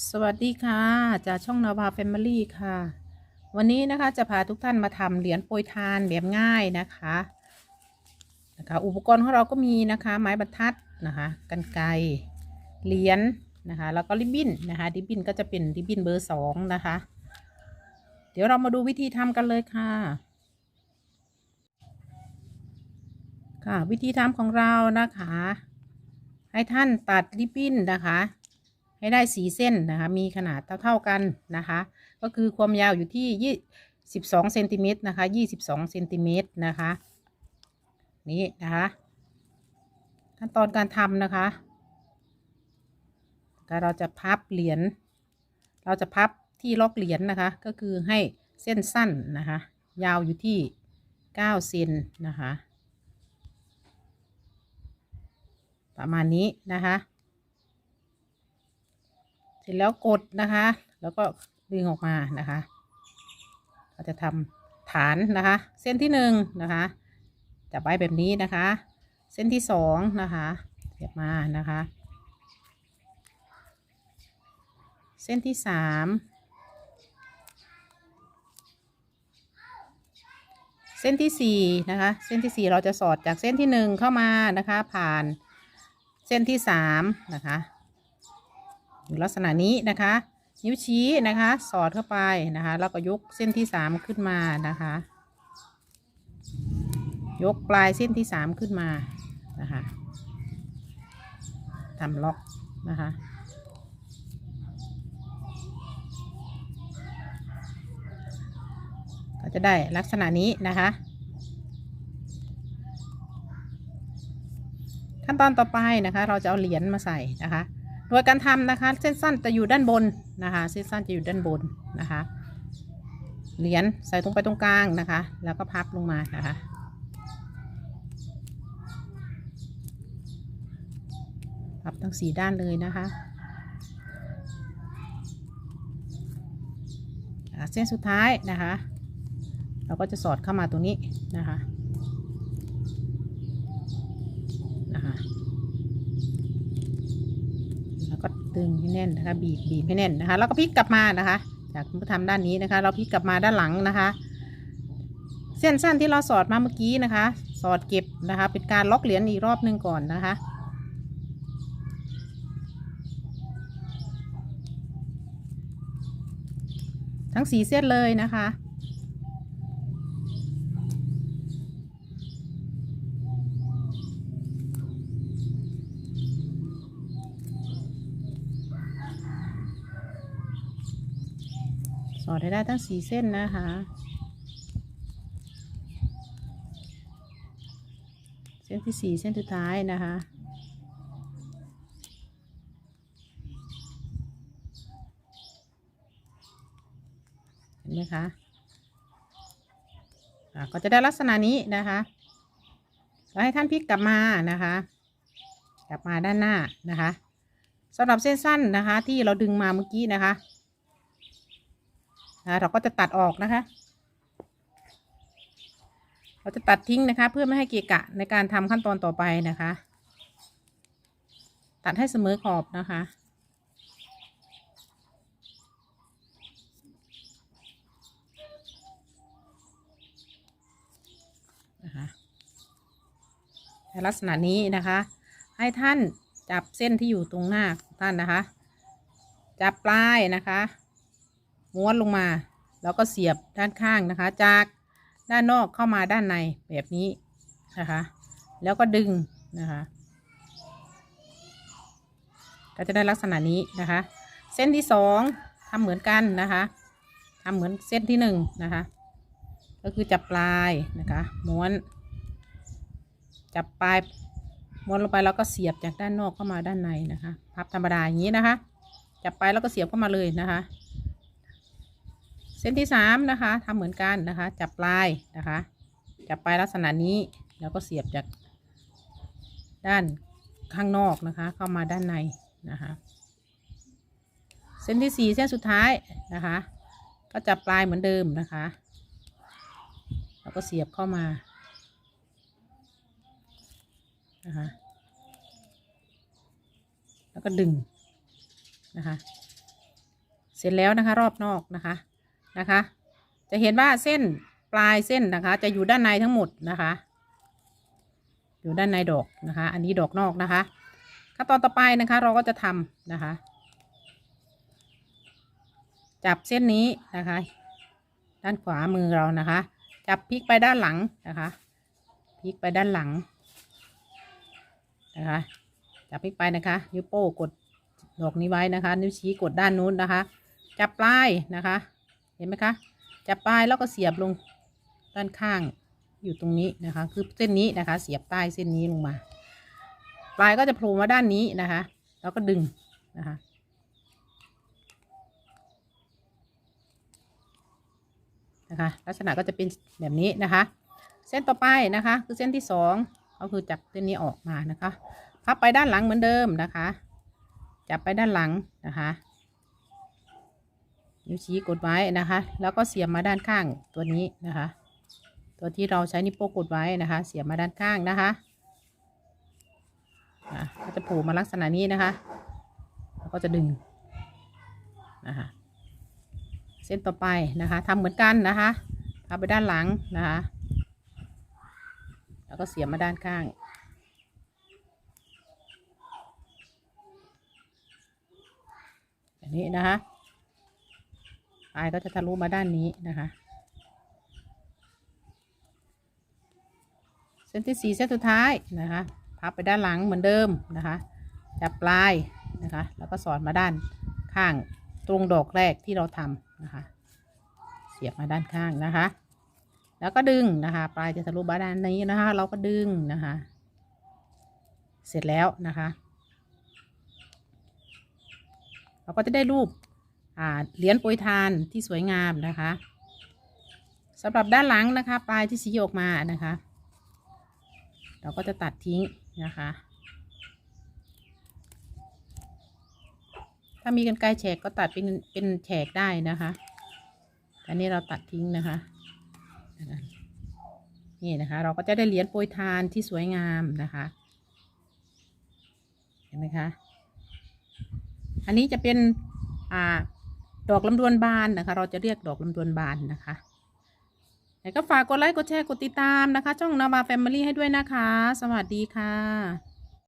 สวัสดีค่ะ จากช่องนาวาแฟมิลี่ค่ะ วันนี้นะคะจะพาทุกท่านมาทำเหรียญโปรยทานแบบง่ายนะคะนะคะอุปกรณ์ของเราก็มีนะคะ ไม้บรรทัดนะคะกันไกเหรียญนะคะ แล้วก็ริบบิ้นนะคะริบบิ้นก็จะเป็นริบบิ้นเบอร์สองนะคะ เดี๋ยวเรามาดูวิธีทำกันเลยค่ะค่ะวิธีทำของเรานะคะ ให้ท่านตัดริบบิ้นนะคะ ให้ได้สีเส้นนะคะ มีขนาดเท่าๆกันนะคะ ก็คือความยาวอยู่ที่ยี่สิบสองเซนติเมตรนะคะยี่สิบสองเซนติเมตรนะคะนี่นะคะ ขั้นตอนการทำนะคะก็เราจะพับเหรียญเราจะพับที่ล็อกเหรียญนะคะ ก็คือให้เส้นสั้นนะคะ ยาวอยู่ที่เก้าเซนนะคะ ประมาณนี้นะคะ เสร็จแล้วกดนะคะ แล้วก็ดึงออกมานะคะเราจะทำฐานนะคะ เส้นที่หนึ่งนะคะจับไว้แบบนี้นะคะ เส้นที่สองนะคะเสียบมานะคะ เส้นที่สามเส้นที่สี่นะคะ เส้นที่สี่เราจะสอดจากเส้นที่หนึ่งเข้ามานะคะ ผ่านเส้นที่สามนะคะ ลักษณะนี้นะคะ นิ้วชี้นะคะ สอดเข้าไปนะคะ แล้วก็ยกเส้นที่สามขึ้นมานะคะ ยกปลายเส้นที่สามขึ้นมานะคะทำล็อกนะคะก็จะได้ลักษณะนี้นะคะขั้นตอนต่อไปนะคะ เราจะเอาเหรียญมาใส่นะคะ โดยการทำนะคะ เส้นสั้นจะอยู่ด้านบนนะคะ เส้นสั้นจะอยู่ด้านบนนะคะ เหรียญใส่ตรงไปตรงกลางนะคะ แล้วก็พับลงมานะคะพับทั้งสี่ด้านเลยนะคะเส้นสุดท้ายนะคะ เราก็จะสอดเข้ามาตรงนี้นะคะ แล้วก็ดึ งให้แน่นนะคะบีบบีบให้แน่นนะคะ แล้วก็พลิกกลับมานะคะ จากที่ทำด้านนี้นะคะ เราพลิกกลับมาด้านหลังนะคะ เส้นสั้นที่เราสอดมาเมื่อกี้นะคะ สอดเก็บนะคะ เป็นการล็อกเหรียญอีกรอบหนึ่งก่อนนะคะทั้งสีเส้นเลยนะคะ อดให้ได้ทั้งสีเส้นนะคะ เส้นที่สี่เส้นสุดท้ายนะคะเห็นไหมคะอะก็จะได้ลักษณะนี้นะคะแล้วให้ท่านพลิกกลับมานะคะ กลับมาด้านหน้านะคะสำหรับเส้นสั้นนะคะ ที่เราดึงมาเมื่อกี้นะคะ นะเราก็จะตัดออกนะคะ เราจะตัดทิ้งนะคะ เพื่อไม่ให้เกะกะในการทำขั้นตอนต่อไปนะคะ ตัดให้เสมอขอบนะคะนะคะลักษณะนี้นะคะ ให้ท่านจับเส้นที่อยู่ตรงหน้าของท่านนะคะ จับปลายนะคะ ม้วนลงมา แล้วก็เสียบด้านข้างนะคะ จากด้านนอกเข้ามาด้านในแบบนี้นะคะ แล้วก็ดึงนะคะ ก็จะได้ลักษณะนี้นะคะ เส้นที่สองทำเหมือนกันนะคะทำเหมือนเส้นที่หนึ่งนะคะ ก็คือจับปลายนะคะ ม้วน จับปลายม้วนลงไปแล้วก็เสียบจากด้านนอกเข้ามาด้านในนะคะ พับธรรมดาอย่างนี้นะคะ จับไปแล้วก็เสียบเข้ามาเลยนะคะ เส้นที่สามนะคะทำเหมือนกันนะคะ จับปลายนะคะ จับปลายลักษณะนี้แล้วก็เสียบจากด้านข้างนอกนะคะ เข้ามาด้านในนะคะ เส้นที่สี่เส้นสุดท้ายนะคะ ก็จับปลายเหมือนเดิมนะคะ แล้วก็เสียบเข้ามานะคะแล้วก็ดึงนะคะ เสร็จแล้วนะคะ รอบนอกนะคะ นะคะ จะเห็นว่าเส้นปลายเส้นนะคะ จะอยู่ด้านในทั้งหมดนะคะ อยู่ด้านในดอกนะคะ อันนี้ดอกนอกนะคะขั้นตอนต่อไปนะคะ เราก็จะทำนะคะ จับเส้นนี้นะคะ ด้านขวามือเรานะคะ จับพลิกไปด้านหลังนะคะพลิกไปด้านหลังนะคะจับพลิกไปนะคะ นิ้วโป้งกดดอกนี้ไว้นะคะ นิ้วชี้กดด้านนู้นนะคะ จับปลายนะคะ ห็นไหมคะจับปลายแล้วก็เสียบลงด้านข้างอยู่ตรงนี้นะคะ คือเส้นนี้นะคะ เสียบใต้เส้นนี้ลงมา ปลายก็จะโผล่มาด้านนี้นะคะ แล้วก็ดึงนะคะนะคะ ลักษณะก็จะเป็นแบบนี้นะคะ เส้นต่อไปนะคะ คือเส้นที่สองก็คือจับเส้นนี้ออกมานะคะ พับไปด้านหลังเหมือนเดิมนะคะ จับไปด้านหลังนะคะ นิ้วชี้กดไว้นะคะ แล้วก็เสียบมาด้านข้างตัวนี้นะคะ ตัวที่เราใช้นิ้วโป้งกดไว้นะคะ เสียบมาด้านข้างนะคะก็จะโผล่มาลักษณะนี้นะคะ แล้วก็จะดึงนะคะ เส้นต่อไปนะคะทำเหมือนกันนะคะพับไปด้านหลังนะคะ แล้วก็เสียบมาด้านข้างแบบนี้นะคะ ปลายก็จะทะลุมาด้านนี้นะคะ เส้นที่สี่เส้นสุดท้ายนะคะ พับไปด้านหลังเหมือนเดิมนะคะ จับปลายนะคะ แล้วก็สอดมาด้านข้างตรงดอกแรกที่เราทำนะคะ เสียบมาด้านข้างนะคะ แล้วก็ดึงนะคะ ปลายจะทะลุมาด้านนี้นะคะ เราก็ดึงนะคะ เสร็จแล้วนะคะ เราก็จะได้รูป เหรียญโปรยทานที่สวยงามนะคะสำหรับด้านหลังนะคะปลายที่สีออกมานะคะ เราก็จะตัดทิ้งนะคะ ถ้ามีกันไกรแฉกก็ตัดเป็นเป็นแฉกได้นะคะอันนี้เราตัดทิ้งนะคะนะคะนี่นะคะ เราก็จะได้เหรียญโปรยทานที่สวยงามนะคะ เห็นไหมคะ อันนี้จะเป็นอ่า ดอกลำดวนบานนะคะ เราจะเรียกดอกลำดวนบานนะคะแล้วก็ฝากกดไลค์กดแชร์กดติดตามนะคะ ช่องนาวาแฟมิลี่ให้ด้วยนะคะ สวัสดีค่ะ